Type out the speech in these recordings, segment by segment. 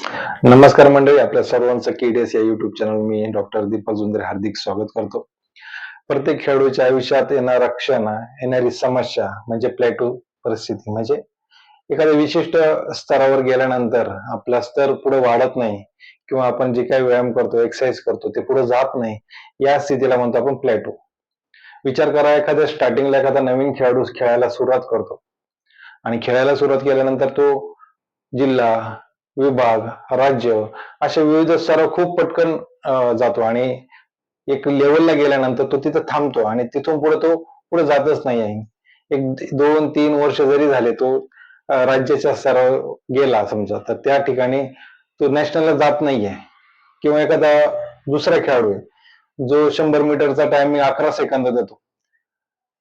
नमस्कार मंडळी आपल्या सर्वांचं केडीएस या युट्यूब चॅनल मी डॉक्टर दीपक जुंदरे हार्दिक स्वागत करतो. प्रत्येक खेळाडूच्या आयुष्यात येणारा क्षण येणारी समस्या म्हणजे प्लॅटू परिस्थिती म्हणजे एखाद्या विशिष्ट स्तरावर गेल्यानंतर आपला स्तर पुढे वाढत नाही किंवा आपण जे काही व्यायाम करतो एक्सरसाइज करतो ते पुढे जात नाही या स्थितीला म्हणतो आपण प्लॅटू विचार करा एखाद्या स्टार्टिंगला एखादा नवीन खेळाडू खेळायला सुरुवात करतो. आणि खेळायला सुरुवात केल्यानंतर तो जिल्हा विभाग राज्य अशा विविध स्तरावर खूप पटकन जातो आणि एक लेवलला गेल्यानंतर तो तिथं थांबतो आणि तिथून पुढे तो पुढे जातच नाही आहे. एक दोन तीन वर्ष जरी झाले तो राज्याचा राज्याच्या स्तरावर गेला समजा तर त्या ठिकाणी तो नॅशनलला जात नाहीये किंवा एखादा दुसरा खेळाडू आहे जो शंभर मीटरचा टायमिंग अकरा सेकंद देतो.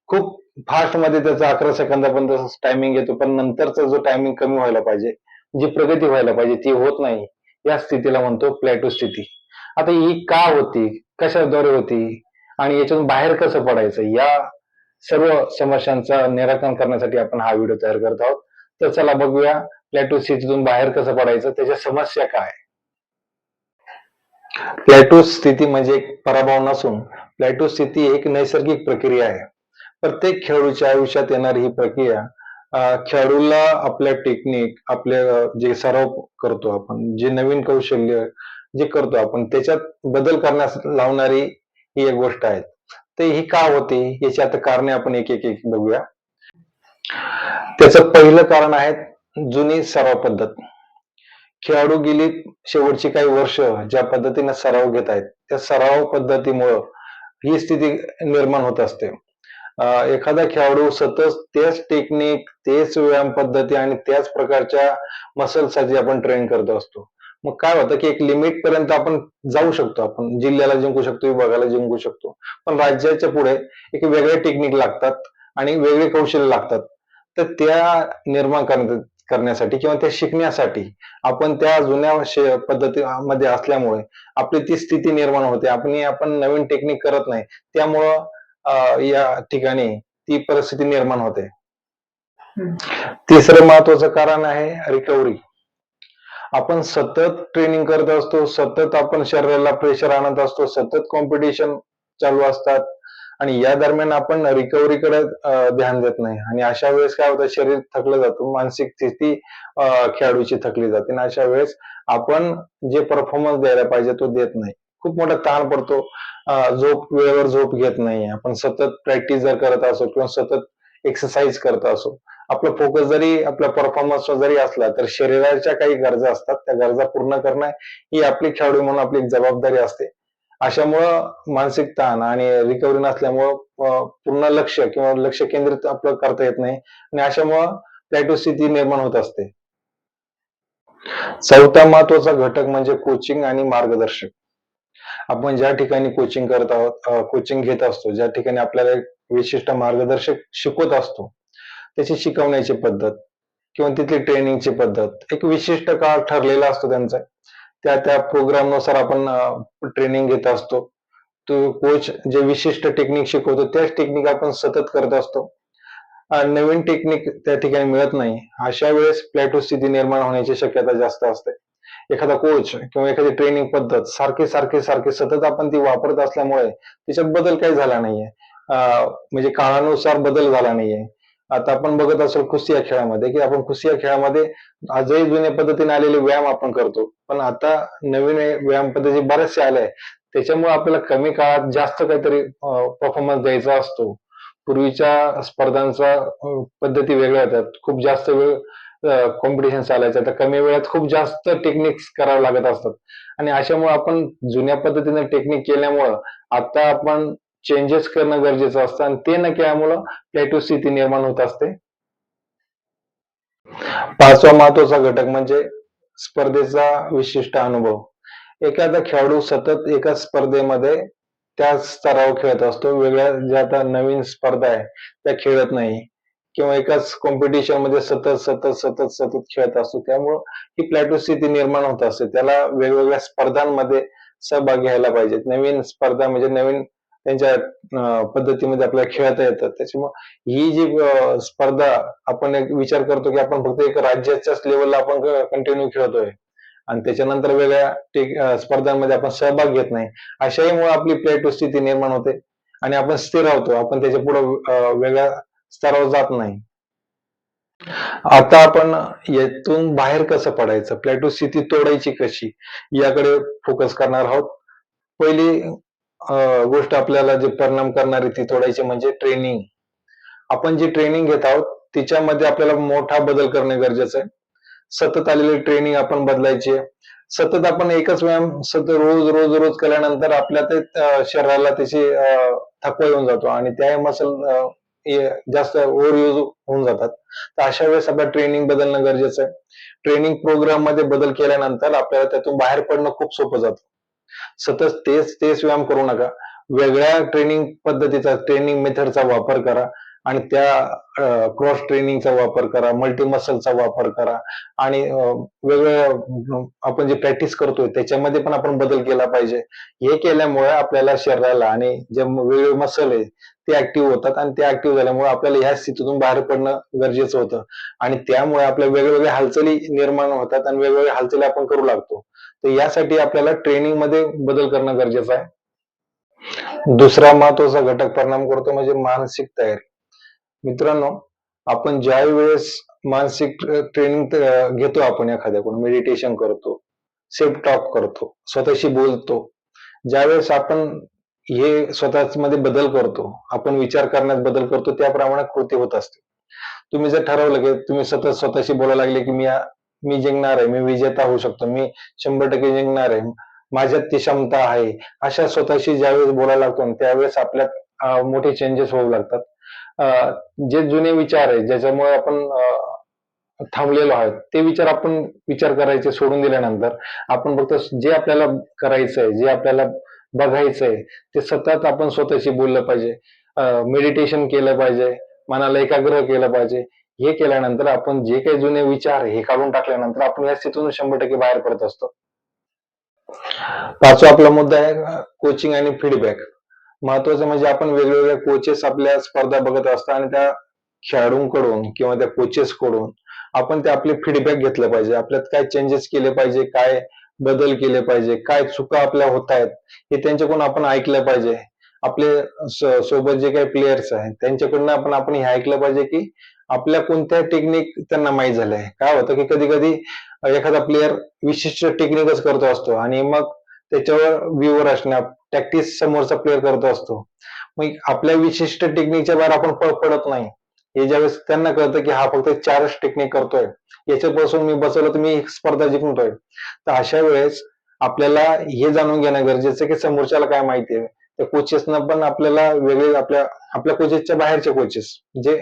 खूप फास्टमध्ये त्याचा अकरा सेकंदापर्यंत टायमिंग येतो पण नंतरचा जो टायमिंग कमी व्हायला पाहिजे जी प्रगती व्हायला पाहिजे ती होत नाही. या स्थितीला म्हणतो प्लॅटो स्थिती. आता ही का होती? कशाद्वारे होती? आणि याच्यातून बाहेर कसं पडायचं? या सर्व समस्यांचा निराकरण करण्यासाठी आपण हा व्हिडिओ तयार करत आहोत. तर चला बघूया प्लॅटो स्थितीतून बाहेर कसं पडायचं? त्याच्या समस्या काय? प्लॅटो स्थिती म्हणजे एक पराभव नसून प्लॅटो स्थिती एक नैसर्गिक प्रक्रिया आहे. प्रत्येक खेळाडूच्या आयुष्यात येणारी ही प्रक्रिया खेळाडूला आपल्या टेक्निक आपल्या जे सराव करतो आपण जे नवीन कौशल्य जे करतो आपण त्याच्यात बदल करण्यास लावणारी ही एक गोष्ट आहे. तर ही का होते? याची आता कारणे आपण एक एक एक बघूया. त्याचं पहिलं कारण आहे जुनी सराव पद्धत. खेळाडू गेली शेवटची काही वर्ष ज्या पद्धतीने सराव घेत आहेत त्या सराव पद्धतीमुळं ही स्थिती निर्माण होत असते. एखादा खेळाडू सतत तेच टेक्निक तेच व्यायाम पद्धती आणि त्याच प्रकारच्या मसलसाठी आपण ट्रेन करत असतो. मग काय होतं की एक लिमिट पर्यंत आपण जाऊ शकतो. आपण जिल्ह्याला जिंकू शकतो विभागाला जिंकू शकतो. पण राज्याच्या पुढे एक वेगळे टेक्निक लागतात आणि वेगळे कौशल्य लागतात. तर त्या निर्माण करण्यासाठी किंवा त्या शिकण्यासाठी आपण त्या जुन्या पद्धतीमध्ये असल्यामुळे आपली ती स्थिती निर्माण होते. आपण आपण नवीन टेक्निक करत नाही. त्यामुळं या ठिकाणी ती परिस्थिती निर्माण होते. तिसरं महत्वाचं कारण आहे रिकव्हरी आपण सतत ट्रेनिंग करत असतो सतत आपण शरीराला प्रेशर आणत असतो सतत कॉम्पिटिशन चालू असतात आणि या दरम्यान आपण रिकव्हरीकडे ध्यान देत नाही. आणि अशा वेळेस काय होतं शरीर थकलं जातं मानसिक स्थिती खेळाडूची थकली जाते. आणि अशा वेळेस आपण जे परफॉर्मन्स द्यायला पाहिजे तो देत नाही. खूप मोठा ताण पडतो. झोप वेळेवर झोप घेत नाही. आपण सतत प्रॅक्टिस जर करत असो किंवा सतत एक्सरसाइज करत असो आपला फोकस जरी आपल्या परफॉर्मन्सवर जरी असला तर शरीराच्या काही गरजा असतात. त्या गरजा पूर्ण करणं ही आपली खेळाडू म्हणून आपली एक जबाबदारी असते. अशामुळं मानसिक ताण आणि रिकव्हरी नसल्यामुळं पूर्ण लक्ष किंवा लक्ष केंद्रित आपलं करता येत नाही आणि अशामुळं प्लॅटो स्थिती निर्माण होत असते. चौथा महत्त्वाचा घटक म्हणजे कोचिंग आणि मार्गदर्शक. आपण ज्या ठिकाणी कोचिंग करत आहोत कोचिंग घेत असतो ज्या ठिकाणी आपल्याला एक विशिष्ट मार्गदर्शक शिकवत असतो त्याची शिकवण्याची पद्धत किंवा तिथली ट्रेनिंगची पद्धत एक विशिष्ट काळ ठरलेला असतो त्यांचा. त्या त्या प्रोग्रामनुसार आपण ट्रेनिंग घेत असतो. तो कोच जे विशिष्ट टेक्निक शिकवतो त्याच टेक्निक आपण सतत करत असतो. नवीन टेक्निक त्या ठिकाणी मिळत नाही. अशा वेळेस प्लॅटो स्थिती निर्माण होण्याची शक्यता जास्त असते. एखादा कोच किंवा एखादी ट्रेनिंग पद्धत सारखी सारखी सारखी सतत आपण ती वापरत असल्यामुळे त्याच्यात बदल काही झाला नाहीये. म्हणजे काळानुसार बदल झाला नाहीये. आता आपण बघत असेल कुस्ती या खेळामध्ये की आपण कुस्ती या खेळामध्ये आजही जुन्या पद्धतीने आलेले व्यायाम आपण करतो. पण आता नवीन व्यायाम पद्धती बऱ्याचशा आल्या आहेत. त्याच्यामुळे आपल्याला कमी काळात जास्त काहीतरी परफॉर्मन्स द्यायचा असतो. पूर्वीच्या स्पर्धांचा पद्धती वेगळ्या होत्या. खूप जास्त वेळ कॉम्पिटिशन चालायचं तर कमी वेळात खूप जास्त टेक्निक्स करावे लागत असतात. आणि अशामुळे आपण जुन्या पद्धतीने टेक्निक केल्यामुळं आता आपण चेंजेस करणं गरजेचं असतं आणि ते न केल्यामुळं प्लॅटो स्थिती निर्माण होत असते. पाचवा महत्त्वाचा घटक म्हणजे स्पर्धेचा विशिष्ट अनुभव. एखादा खेळाडू सतत एका स्पर्धेमध्ये त्याच स्तरावर खेळत असतो वेगळ्या ज्या आता नवीन स्पर्धा आहे त्या खेळत नाही. किंवा एकाच कॉम्पिटिशनमध्ये सतत सतत सतत सतत खेळत असतो. त्यामुळं ही प्लॅटो स्थिती निर्माण होत असते. त्याला वेगवेगळ्या स्पर्धांमध्ये सहभाग घ्यायला पाहिजेत. नवीन स्पर्धा म्हणजे नवीन त्यांच्या पद्धतीमध्ये आपल्याला खेळता येतात. त्याच्यामुळे ही जी स्पर्धा आपण एक विचार करतो की आपण फक्त एक राज्याच्याच लेवलला आपण कंटिन्यू खेळतोय. आणि त्याच्यानंतर वेगळ्या स्पर्धांमध्ये आपण सहभाग घेत नाही. अशाहीमुळे आपली प्लेटो स्थिती निर्माण होते. आणि आपण स्थिर राहतो. आपण त्याच्या पुढे वेगळ्या स्तरावर जात नाही. आता आपण यातून बाहेर कसं पडायचं? प्लॅटो स्थिती तोडायची कशी? याकडे फोकस करणार आहोत. पहिली गोष्ट आपल्याला जे परिणाम करणारी ती तोडायची म्हणजे ट्रेनिंग आपण जी ट्रेनिंग घेत आहोत तिच्यामध्ये आपल्याला मोठा बदल करणे गरजेचं आहे. सतत आलेली ट्रेनिंग आपण बदलायची आहे. सतत आपण एकच व्यायाम सतत रोज रोज रोज केल्यानंतर आपल्या ते शरीराला त्याची थकवा येऊन जातो आणि त्या मसल जास्त ओव्हर यूज होऊन जातात. तर अशा वेळेस आपल्याला ट्रेनिंग बदलणं गरजेचं आहे. ट्रेनिंग प्रोग्राममध्ये बदल केल्यानंतर आपल्याला त्यातून बाहेर पडणं खूप सोपं जातं. सतत तेच तेच व्यायाम करू नका. वेगळ्या ट्रेनिंग पद्धतीचा ट्रेनिंग मेथडचा वापर करा. आणि त्या क्रॉस ट्रेनिंगचा वापर करा मल्टी मसलचा वापर करा. आणि वेगवेगळ्या आपण जे प्रॅक्टिस करतोय त्याच्यामध्ये पण आपण बदल केला पाहिजे. हे केल्यामुळे आपल्याला शरीराला आणि जे वेगवेगळे मसल आहे ते ऍक्टिव्ह होतात आणि ते ऍक्टिव्ह झाल्यामुळे आपल्याला ह्या स्थितीतून बाहेर पडणं गरजेचं होतं. आणि त्यामुळे आपल्या वेगवेगळ्या हालचाली निर्माण होतात आणि वेगवेगळ्या हालचाली आपण करू लागतो. तर यासाठी आपल्याला ट्रेनिंगमध्ये बदल करणं गरजेचं आहे. दुसरा महत्त्वाचा घटक परिणाम करतो म्हणजे मानसिक तयारी. मित्रांनो आपण ज्या वेळेस मानसिक ट्रेनिंग घेतो आपण एखाद्याकडून मेडिटेशन करतो सेल्फ टॉक करतो स्वतःशी बोलतो ज्यावेळेस आपण हे स्वतःच मध्ये बदल करतो आपण विचार करण्यात बदल करतो त्याप्रमाणे कृती होत असते. तुम्ही जर ठरवलं की तुम्ही सतत स्वतःशी बोलायला लागले की मी मी जिंकणार आहे मी विजेता होऊ शकतो मी शंभर टक्के जिंकणार आहे माझ्यात ती क्षमता आहे अशा स्वतःशी ज्यावेळेस बोलायला लागतो त्यावेळेस आपल्यात मोठे चेंजेस होऊ लागतात. जे जुने विचार आहे ज्याच्यामुळे आपण थांबलेलो आहोत ते विचार आपण विचार करायचे सोडून दिल्यानंतर आपण फक्त जे आपल्याला करायचंय जे आपल्याला बघायचंय ते सतत आपण स्वतःशी बोललं पाहिजे. मेडिटेशन केलं पाहिजे मनाला एकाग्र केलं पाहिजे. हे केल्यानंतर आपण जे काही जुने विचार हे काढून टाकल्यानंतर आपण या स्थितीतून शंभर टक्के बाहेर पडत असतो. पाचवा आपला मुद्दा आहे कोचिंग आणि फीडबॅक महत्वाचं म्हणजे आपण वेगवेगळ्या कोचेस आपल्या स्पर्धा बघत असतो आणि त्या खेळाडूंकडून किंवा त्या कोचेस कडून आपण ते आपले फीडबॅक घेतलं पाहिजे. आपल्यात काय चेंजेस केले पाहिजे काय बदल केले पाहिजे काय चुका आपल्या होत आहेत हे त्यांच्याकडून आपण ऐकलं पाहिजे. आपले सोबत जे काही प्लेयर्स आहेत त्यांच्याकडनं आपण आपण हे ऐकलं पाहिजे की आपल्या कोणत्या टेक्निक त्यांना माहीत झाल्या. काय होतं की कधी कधी एखादा प्लेयर विशिष्ट टेक्निकच करतो असतो आणि मग त्याच्यावर व्ह्यूवर असणार. प्रॅक्टिस समोरचा प्लेअर करतो असतो. मग आपल्या विशिष्ट टेक्निकच्या बाहेर आपण पडत नाही. हे ज्यावेळेस त्यांना कळतं की हा फक्त चारच टेक्निक करतोय. याच्यापासून मी बसवलं तर मी स्पर्धा जिंकतोय. तर अशा वेळेस आपल्याला हे जाणून घेणं गरजेचं की समोरच्याला काय माहिती आहे. त्या कोचेसना पण आपल्याला वेगळे आपल्या आपल्या कोचेसच्या बाहेरचे कोचेस जे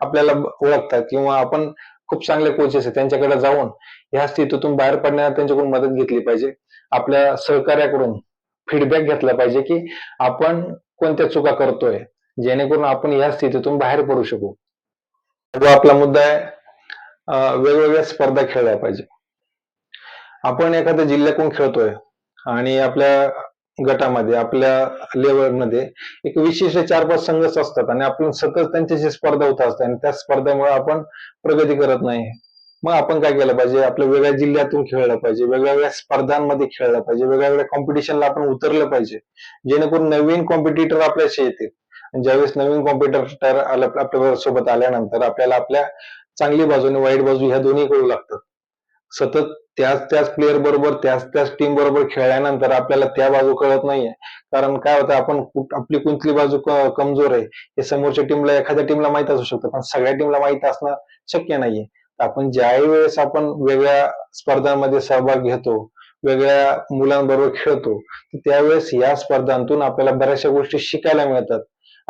आपल्याला ओळखतात किंवा आपण खूप चांगले कोचेस आहेत. त्यांच्याकडे जाऊन ह्या स्थितीतून बाहेर पडण्यात त्यांच्याकडून मदत घेतली पाहिजे. आपल्या सहकार्याकडून फीडबॅक घेतला पाहिजे की आपण कोणत्या चुका करतोय जेणेकरून आपण या स्थितीतून बाहेर पडू शकू. जो आपला मुद्दा आहे वेगवेगळ्या स्पर्धा खेळल्या पाहिजे. आपण एखाद्या जिल्ह्यातून खेळतोय आणि आपल्या गटामध्ये आपल्या लेवलमध्ये एक विशिष्ट चार पाच संघच असतात आणि आपण सतत त्यांच्याशी स्पर्धा होत असते आणि त्या स्पर्धेमुळे आपण प्रगती करत नाही. मग आपण काय केलं पाहिजे? आपल्या वेगळ्या जिल्ह्यातून खेळलं पाहिजे वेगळ्या वेगळ्या स्पर्धांमध्ये खेळलं पाहिजे वेगळ्या वेगळ्या कॉम्पिटिशनला आपण उतरलं पाहिजे. जेणेकरून नवीन कॉम्पिटिटर आपल्याशी येतील. ज्यावेळेस नवीन कॉम्पिटिटर आपल्यासोबत आल्यानंतर आपल्याला आपल्या चांगली बाजू आणि वाईट बाजू ह्या दोन्ही कळू लागतात. सतत त्याच त्याच प्लेअर बरोबर त्याच त्याच टीम बरोबर खेळल्यानंतर आपल्याला त्या बाजू कळत नाहीये. कारण काय होतं आपण कुठ- आपली कोणती बाजू कमजोर आहे हे समोरच्या टीमला एखाद्या टीमला माहीत असू शकतं पण सगळ्या टीमला माहीत असणं शक्य नाहीये. आपण ज्याही वेळेस आपण वेगळ्या स्पर्धांमध्ये सहभाग घेतो वेगळ्या मुलांबरोबर खेळतो त्यावेळेस या स्पर्धांतून आपल्याला बऱ्याचशा गोष्टी शिकायला मिळतात.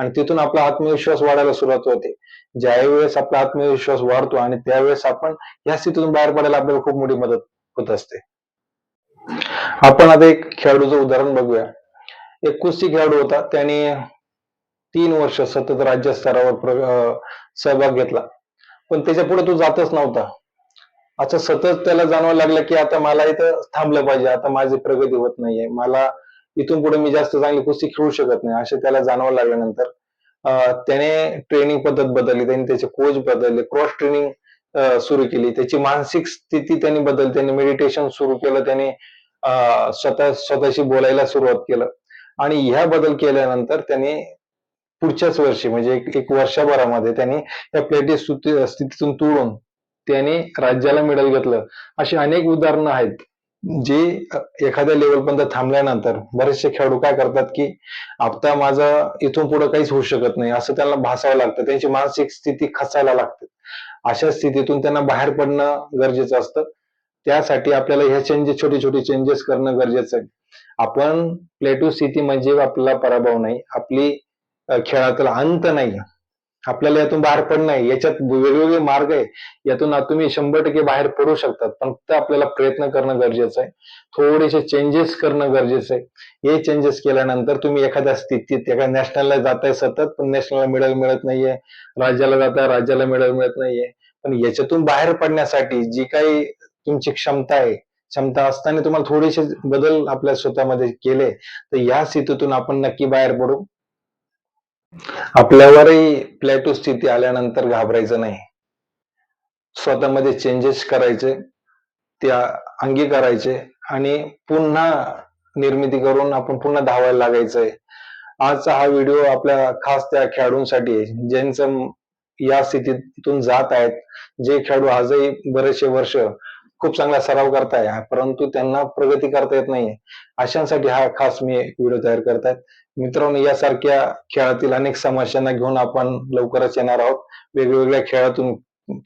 आणि तिथून आपला आत्मविश्वास वाढायला सुरुवात होते. ज्यावेळेस आपला आत्मविश्वास वाढतो आणि त्यावेळेस आपण या स्थितीतून बाहेर पडायला आपल्याला खूप मोठी मदत होत असते. आपण आता एक खेळाडूचं उदाहरण बघूया. एक कुस्ती खेळाडू होता. त्याने तीन वर्ष सतत राज्य स्तरावर प्र- सहभाग घेतला. पण त्याच्या पुढे तो जातच नव्हता. असं सतत त्याला जाणवायला लागलं की आता मला इथं थांबलं पाहिजे. आता माझी प्रगती होत नाहीये. मला इथून पुढे मी जास्त चांगली कुस्ती खेळू शकत नाही असे त्याला जाणवायला लागल्यानंतर त्याने ट्रेनिंग पद्धत बदलली त्याने त्याचे कोच बदलले क्रॉस ट्रेनिंग सुरू केली त्याची मानसिक स्थिती त्यांनी बदल त्यांनी मेडिटेशन सुरू केलं त्याने स्वतः स्वतःशी बोलायला सुरुवात केलं. आणि ह्या बदल केल्यानंतर त्यांनी पुढच्याच वर्षी म्हणजे एक, एक वर्षभरामध्ये त्यांनी या प्लेटी स्थितीतून तुडून त्यांनी राज्याला मेडल घेतलं. अशी अनेक उदाहरणं आहेत. जे एखाद्या लेवल पर्यंत थांबल्यानंतर बरेचसे खेळाडू काय करतात की आता माझं इथून पुढे काहीच होऊ शकत नाही असं त्यांना भासावं लागतं त्यांची मानसिक स्थिती खसायला लागते. अशा स्थितीतून त्यांना बाहेर पडणं गरजेचं असतं. त्यासाठी आपल्याला ह्या चेंजेस छोटे छोटे चेंजेस करणं गरजेचं आहे. आपण प्लेटू स्थिती म्हणजे आपला पराभव नाही आपली खेळातला अंत नाही. आपल्याला यातून बाहेर पडणं आहे याच्यात वेगवेगळे मार्ग आहे. यातून तुम्ही शंभर टक्के बाहेर पडू शकतात. पण फक्त आपल्याला प्रयत्न करणं गरजेचं आहे. थोडेसे चेंजेस करणं गरजेचं आहे. हे चेंजेस केल्यानंतर तुम्ही एखाद्या स्थितीत एखाद्या नॅशनलला जाताय सतत पण नॅशनलला मेडल मिळत नाहीये. राज्याला जाताय राज्याला मेडल मिळत नाहीये. पण याच्यातून बाहेर पडण्यासाठी जी काही तुमची क्षमता आहे क्षमता असताना तुम्हाला थोडेसे बदल आपल्या स्वतःमध्ये केले तर या स्थितीतून आपण नक्की बाहेर पडू. आपल्यावरही प्लॅटो स्थिती आल्यानंतर घाबरायचं नाही. स्वतःमध्ये चेंजेस करायचे त्या अंगीकारायचे आणि पुन्हा निर्मिती करून आपण पुन्हा धावायला लागायचंय. आजचा हा व्हिडिओ आपल्या खास त्या खेळाडूंसाठी आहे ज्यांचं या स्थितीतून जात आहेत. जे खेळाडू आजही बरेचसे वर्ष खूप चांगला सराव करताय. परंतु त्यांना प्रगती करता येत नाहीये. अशांसाठी हा खास मी व्हिडिओ तयार करतायत. मित्रांनो यासारख्या खेळातील अनेक समस्यांना घेऊन आपण लवकरच येणार आहोत. वेगवेगळ्या खेळातून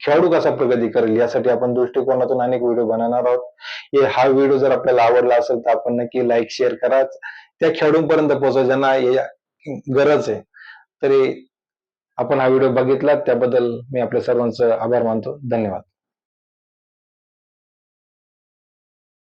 खेळाडू कसा प्रगती करेल यासाठी आपण दृष्टिकोनातून अनेक व्हिडिओ बनवणार आहोत. हे हा व्हिडिओ जर आपल्याला आवडला असेल तर आपण नक्की लाईक शेअर करा त्या खेळाडूंपर्यंत पोहोचवा ज्यांना या- गरज आहे. तरी आपण हा व्हिडिओ बघितला त्याबद्दल मी आपल्या सर्वांचं आभार मानतो. धन्यवाद.